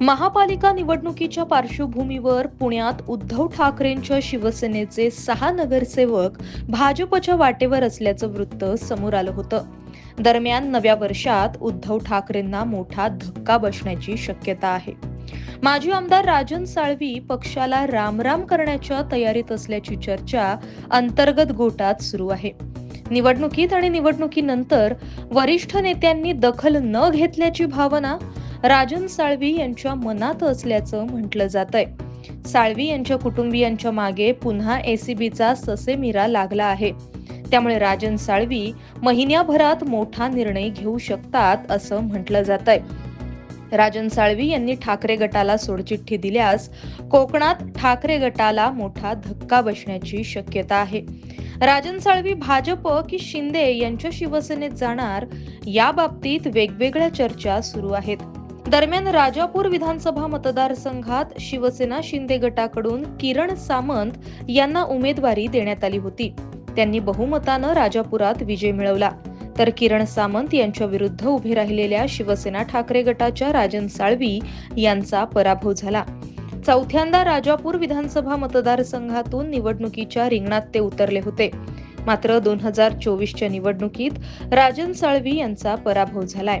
महापालिका निवडणुकीच्या पार्श्वभूमीवर पुण्यात उद्धव ठाकरेंच्या शिवसेनेचे सहा नगरसेवक भाजपच्या वाटेवर असल्याचं वृत्त समोर आलं होतं. दरम्यान नव्या वर्षात उद्धव ठाकरेंना मोठा धक्का बसण्याची शक्यता आहे. माजी आमदार राजन साळवी पक्षाला रामराम करण्याच्या तयारीत असल्याची चर्चा अंतर्गत गोटात सुरू आहे. निवडणुकीत आणि निवडणुकीनंतर वरिष्ठ नेत्यांनी दखल न घेतल्याची भावना राजन साळवी यांच्या मनात असल्याचं म्हटलं जात आहे साळवी यांच्या कुटुंबियांच्या मागे पुन्हा एसीबीचा ससेमिरा लागला आहे. त्यामुळे राजन साळवी महिन्याभरात मोठा निर्णय घेऊ शकतात असं म्हटलं जात आहे राजन साळवी यांनी ठाकरे गटाला सोडचिठ्ठी दिल्यास कोकणात ठाकरे गटाला मोठा धक्का बसण्याची शक्यता आहे. राजन साळवी भाजप की शिंदे यांच्या शिवसेनेत जाणार या बाबतीत वेगवेगळ्या चर्चा सुरू आहेत. दरम्यान राजापूर विधानसभा मतदारसंघात शिवसेना शिंदे गटाकडून किरण सामंत यांना उमेदवारी देण्यात आली होती. त्यांनी बहुमतानं राजापुरात विजय मिळवला. तर किरण सामंत यांच्या विरुद्ध उभे राहिलेल्या शिवसेना ठाकरे गटाच्या राजन साळवी यांचा पराभव झाला. चौथ्यांदा राजापूर विधानसभा मतदारसंघातून निवडणुकीच्या रिंगणात ते उतरले होते. मात्र दोन हजार चोवीसच्या निवडणुकीत राजन साळवी यांचा पराभव झालाय.